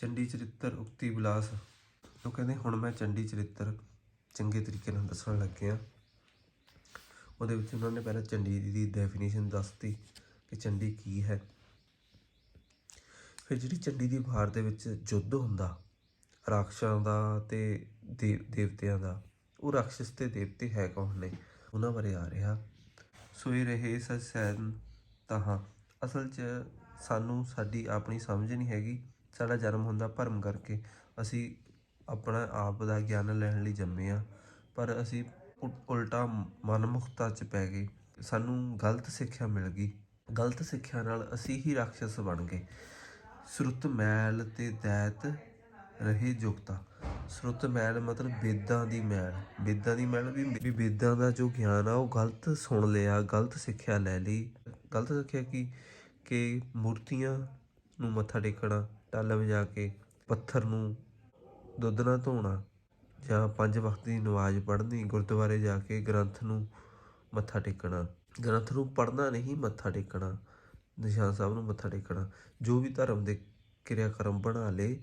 ਚੰਡੀ ਚਰਿੱਤਰ ਉਕਤੀ ਵਿਲਾਸ ਉਹ ਕਹਿੰਦੇ, ਹੁਣ ਮੈਂ ਚੰਡੀ ਚਰਿੱਤਰ ਚੰਗੇ ਤਰੀਕੇ ਨਾਲ ਦੱਸਣ ਲੱਗਿਆ ਉਹਦੇ ਵਿੱਚ ਉਹਨਾਂ ਨੇ ਪਹਿਲਾਂ ਚੰਡੀ ਦੀ ਡੈਫੀਨੇਸ਼ਨ ਦੱਸਤੀ ਕਿ ਚੰਡੀ ਕੀ ਹੈ। ਫਿਰ ਜਿਹੜੀ ਚੰਡੀ ਦੀ ਵਾਰ ਦੇ ਵਿੱਚ ਯੁੱਧ ਹੁੰਦਾ, ਰਾਖਸ਼ਾਂ ਦਾ ਤੇ ਦੇਵ ਦੇਵਤਿਆਂ ਦਾ, ਉਹ ਰਾਖਸ਼ ਤੇ ਦੇਵਤੇ ਹੈ ਕੌਣ ਨੇ? ਉਹਨਾਂ ਬਾਰੇ ਆ ਰਿਹਾ ਸੋ ਰਹੇ ਸਚ ਸੈਨ ਤਾਹਾਂ। ਅਸਲ 'ਚ ਸਾਨੂੰ ਸਾਡੀ ਆਪਣੀ ਸਮਝ ਨਹੀਂ ਹੈਗੀ। ਸਾਡਾ ਜਨਮ ਹੁੰਦਾ ਭਰਮ ਕਰਕੇ। ਅਸੀਂ ਆਪਣਾ ਆਪ ਦਾ ਗਿਆਨ ਲੈਣ ਲਈ ਜੰਮੇ ਆ ਪਰ ਅਸੀਂ ਉ- ਉਲਟਾ ਮਨਮੁਖਤਾ 'ਚ ਪੈ ਗਏ। ਸਾਨੂੰ ਗਲਤ ਸਿੱਖਿਆ ਮਿਲ ਗਈ। ਗਲਤ ਸਿੱਖਿਆ ਨਾਲ ਅਸੀਂ ਹੀ ਰਾਖਸ਼ ਬਣ ਗਏ। ਸ਼ਰੁੱਤ ਮੈਲ ਤੇ ਦੈਤ ਰਹੇ ਜੁਗਤਾ। ਸ਼ਰੁੱਤ ਮੈਲ ਮਤਲਬ ਵੇਦਾਂ ਦੀ ਮੈਲ। ਵੇਦਾਂ ਦੀ ਮੈਲ ਵੀ ਵੀ ਵੇਦਾਂ ਦਾ ਜੋ ਗਿਆਨ ਆ, ਉਹ ਗਲਤ ਸੁਣ ਲਿਆ, ਗਲਤ ਸਿੱਖਿਆ ਲੈ ਲਈ। ਗਲਤ ਸਿੱਖਿਆ ਕੀ? ਕਿ ਮੂਰਤੀਆਂ ਨੂੰ ਮੱਥਾ ਟੇਕਣਾ ਟੱਲ ਵਜਾ ਕੇ ਪੱਥਰ ਨੂੰ ਦੁੱਧ ਨਾਲ ਧੋਣਾ ਜਾਂ ਪੰਜ ਵਕਤ ਦੀ ਨਮਾਜ਼ ਪੜ੍ਹਨੀ, ਗੁਰਦੁਆਰੇ ਜਾ ਕੇ ਗ੍ਰੰਥ ਨੂੰ ਮੱਥਾ ਟੇਕਣਾ। ਗ੍ਰੰਥ ਨੂੰ ਪੜ੍ਹਨਾ ਨਹੀਂ, ਮੱਥਾ ਟੇਕਣਾ। ਨਿਸ਼ਾਨ ਸਾਹਿਬ ਨੂੰ ਮੱਥਾ ਟੇਕਣਾ। ਜੋ ਵੀ ਧਰਮ ਦੇ ਕਿਰਿਆ ਕਰਮ ਬਣਾ ਲਏ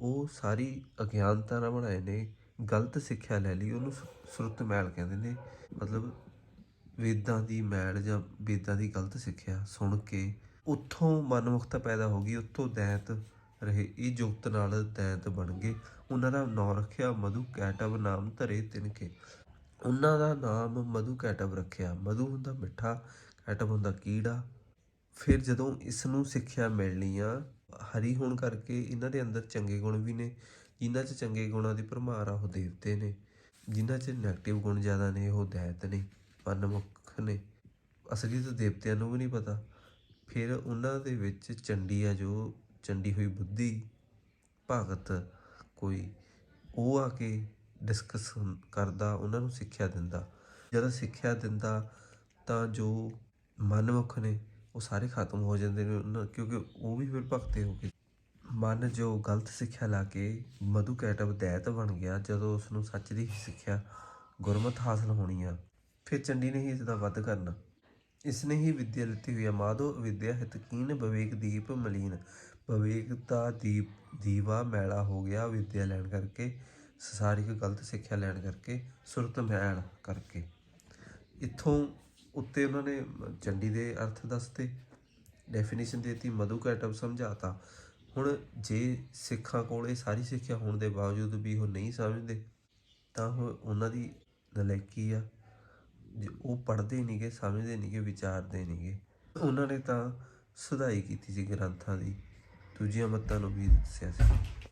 ਉਹ ਸਾਰੀ ਅਗਿਆਨਤਾ ਨਾਲ ਬਣਾਏ ਨੇ, ਗਲਤ ਸਿੱਖਿਆ ਲੈ ਲਈ, ਉਹਨੂੰ ਸੁ- ਸੁਰਤ ਮੈਲ ਕਹਿੰਦੇ ਨੇ। ਮਤਲਬ ਵੇਦਾਂ ਦੀ ਮੈਲ ਜਾਂ ਵੇਦਾਂ ਦੀ ਗਲਤ ਸਿੱਖਿਆ ਸੁਣ ਕੇ, ਉੱਥੋਂ ਮਨਮੁਖਤਾ ਪੈਦਾ ਹੋ ਗਈ, ਉੱਥੋਂ ਦੈਂਤ ਰਹੇ। ਇਹ ਜੁਗਤ ਨਾਲ ਦੈਂਤ ਬਣ ਗਏ। ਉਹਨਾਂ ਦਾ ਨਾਂ ਰੱਖਿਆ ਮਧੂ ਕੈਟਵ ਨਾਮ ਧਰੇ ਤਿਨਕੇ। ਉਹਨਾਂ ਦਾ ਨਾਮ ਮਧੂ ਕੈਟਵ ਰੱਖਿਆ। ਮਧੂ ਹੁੰਦਾ ਮਿੱਠਾ, ਕੈਟਵ ਹੁੰਦਾ ਕੀੜਾ। ਫਿਰ ਜਦੋਂ ਇਸ ਨੂੰ ਸਿੱਖਿਆ ਮਿਲਣੀ ਆ ਹਰੀ ਹੋਣ ਕਰਕੇ ਇਹਨਾਂ ਦੇ ਅੰਦਰ ਚੰਗੇ ਗੁਣ ਵੀ ਨੇ, ਜਿਨ੍ਹਾਂ 'ਚ ਚੰਗੇ ਗੁਣਾਂ ਦੀ ਭਰਮਾਰ ਆ, ਉਹ ਦੇਵਤੇ ਨੇ। ਜਿਨ੍ਹਾਂ 'ਚ 네ਗੇਟਿਵ ਗੁਣ ਜ਼ਿਆਦਾ ਨੇ, ਉਹ ਦੈਤ ਨੇ ਮਨਮੁਖ ਨੇ। ਅਸਲੀ ਤਾਂ ਦੇਵਤਿਆਂ ਨੂੰ ਵੀ ਨਹੀਂ ਪਤਾ। ਫਿਰ ਉਹਨਾਂ ਦੇ ਵਿੱਚ ਚੰਡੀ ਆ ਜੋ ਚੰਡੀ ਹੋਈ ਬੁੱਧੀ, ਭਗਤ ਕੋਈ, ਉਹ ਆ ਕੇ ਡਿਸਕਸ ਕਰਦਾ, ਉਹਨਾਂ ਨੂੰ ਸਿੱਖਿਆ ਦਿੰਦਾ। ਜਦੋਂ ਸਿੱਖਿਆ ਦਿੰਦਾ, ਤਾਂ ਜੋ ਮਨਮੁਖ ਨੇ, ਉਹ ਸਾਰੇ ਖਤਮ ਹੋ ਜਾਂਦੇ ਨੇ ਉਹਨਾਂ, ਕਿਉਂਕਿ ਉਹ ਵੀ ਫਿਰ ਭਗਤੇ ਹੋ ਗਏ। ਮਨ ਜੋ ਗਲਤ ਸਿੱਖਿਆ ਲਾ ਕੇ ਮਧੂ ਕੈਟਵ ਦੈਤ ਬਣ ਗਿਆ, ਜਦੋਂ ਉਸ ਨੂੰ ਸੱਚ ਦੀ ਸਿੱਖਿਆ ਗੁਰਮਤ ਹਾਸਲ ਹੋਣੀ ਆ, ਫਿਰ ਚੰਡੀ ਨੇ ਹੀ ਇਸ ਦਾ ਵੱਧ ਕਰਨਾ। ਇਸ ਨੇ ਹੀ ਵਿਦਿਆ ਲਿੱਤੀ ਹੋਈ ਆ ਮਾਧੋ ਵਿਦਿਆ ਹਿਤਕੀਨ ਵਿਵੇਕ ਦੀਪ ਮਲੀਨ। ਵਿਵੇਕ ਦਾ ਦੀਪ ਦੀਵਾ ਮੈਲਾ ਹੋ ਗਿਆ। ਵਿਦਿਆ ਲੈਣ ਕਰਕੇ, ਸੰਸਾਰਿਕ ਗਲਤ ਸਿੱਖਿਆ ਲੈਣ ਕਰਕੇ, ਸੁਰਤ ਮੈਲ ਕਰਕੇ। ਇੱਥੋਂ ਉੱਤੇ ਉਹਨਾਂ ਨੇ ਚੰਡੀ ਦੇ ਅਰਥ ਦੱਸਤੇ। ਡੈਫੀਨੇਸ਼ਨ ਦੇਤੀ, ਮਧੂ ਕੈਟਵ ਸਮਝਾਤਾ। ਹੁਣ ਜੇ ਸਿੱਖਾਂ ਕੋਲ ਇਹ ਸਾਰੀ ਸਿੱਖਿਆ ਹੋਣ ਦੇ ਬਾਵਜੂਦ ਵੀ ਉਹ ਨਹੀਂ ਸਮਝਦੇ, ਤਾਂ ਉਹਨਾਂ ਦੀ ਨਲਾਇਕੀ ਆ। ਉਹ ਪੜ੍ਹਦੇ ਨਹੀਂਗੇ ਸਮਝਦੇ ਨਹੀਂਗੇ ਵਿਚਾਰਦੇ ਨਹੀਂਗੇ ਉਹਨਾਂ ਨੇ ਤਾਂ ਸੁਧਾਈ ਕੀਤੀ ਸੀ ਗ੍ਰੰਥਾਂ ਦੀ। ਦੂਜੀਆਂ ਮੱਤਾਂ ਨੂੰ ਵੀ ਦੱਸਿਆ ਸੀ।